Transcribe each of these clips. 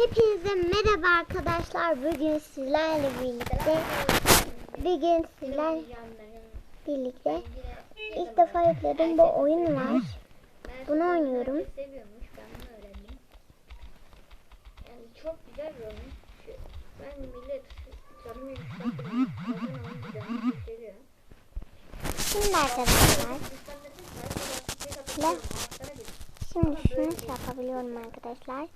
Hepinize merhaba arkadaşlar. Bugün sizlerle birlikte bugün sizler birlikte ilk defa yükledim bu oyun var. Bunu oynuyorum. Çok güzel bir oyun. Şu, ben millet canımı yükseltiyorum. Şimdi arkadaşlar şimdi şunu şey yapabiliyorum arkadaşlar.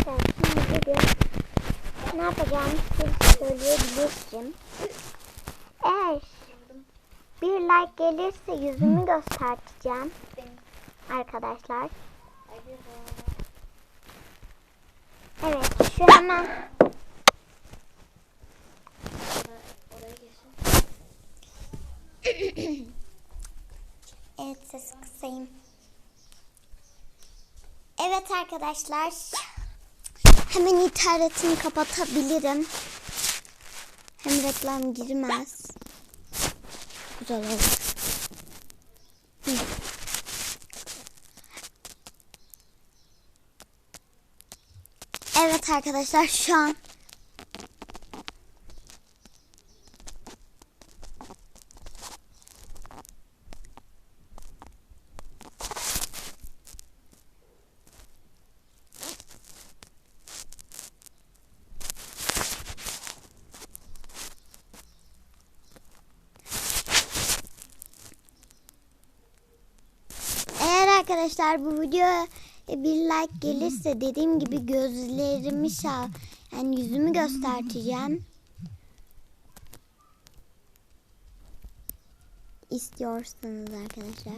Arkadaşlar şimdi bugün ne yapacağımı size söyleyebilirim. Eğer bir like gelirse yüzümü göstereceğim arkadaşlar. Evet şu hemen. Evet ses kısayım. Evet arkadaşlar. Hemen internetimi kapatabilirim. Hem reklam girmez. Güzel olur. Evet arkadaşlar şu an Eğer arkadaşlar bu videoya bir like gelirse dediğim gibi gözlerimi şa yani yüzümü göstereceğim. İstiyorsanız arkadaşlar.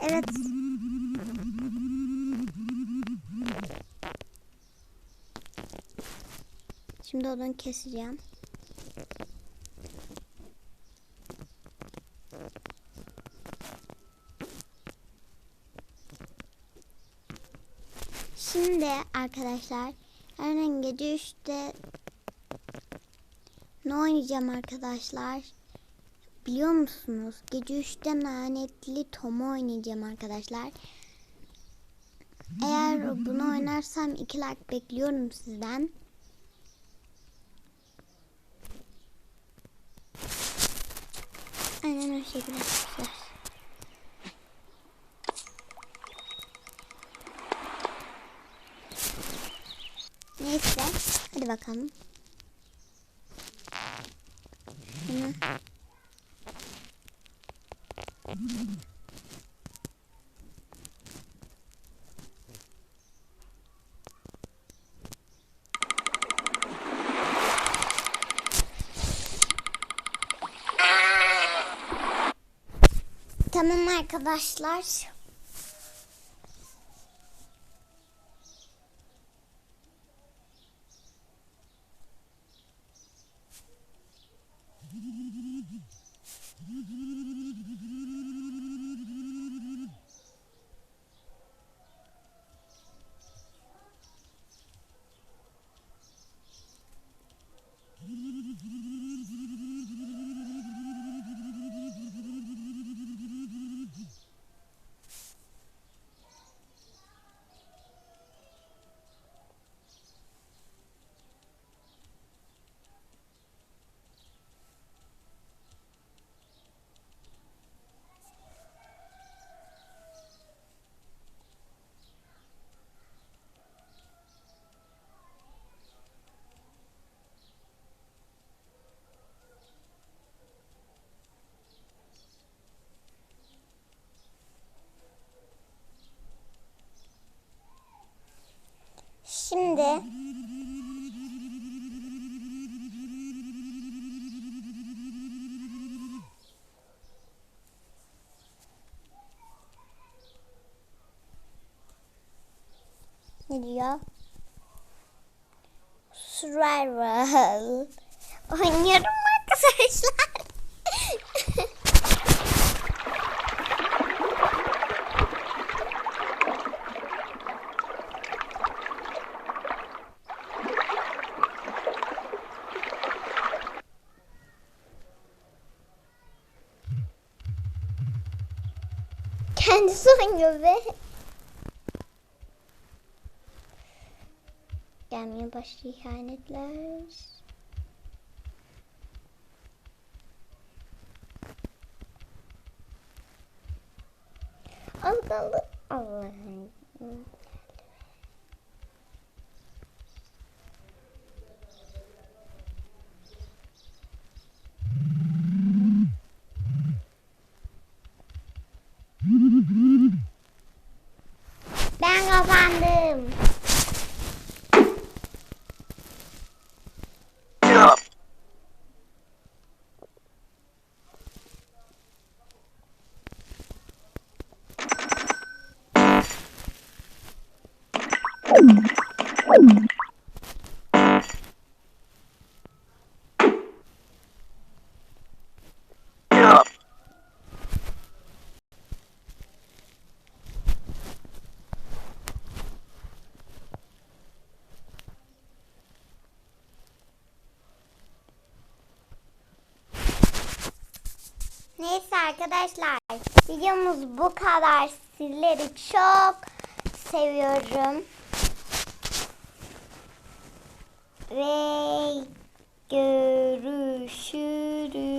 Evet. Şimdi onu keseceğim. Şimdi arkadaşlar yarın gece 3'te ne oynayacağım arkadaşlar? Biliyor musunuz? Gece 3'te lanetli Tom'u oynayacağım arkadaşlar. Eğer bunu oynarsam 2 like bekliyorum sizden. Aynen o şekilde arkadaşlar. Neyse. Hadi bakalım. Şunu. Tamam arkadaşlar. gidiyor. Survival. Oynuyorum arkadaşlar. Kendisi oynuyor ve Damien was behind it lows. Oh, oh, Neyse arkadaşlar videomuz bu kadar. Sizleri çok seviyorum. Ve görüşürüz.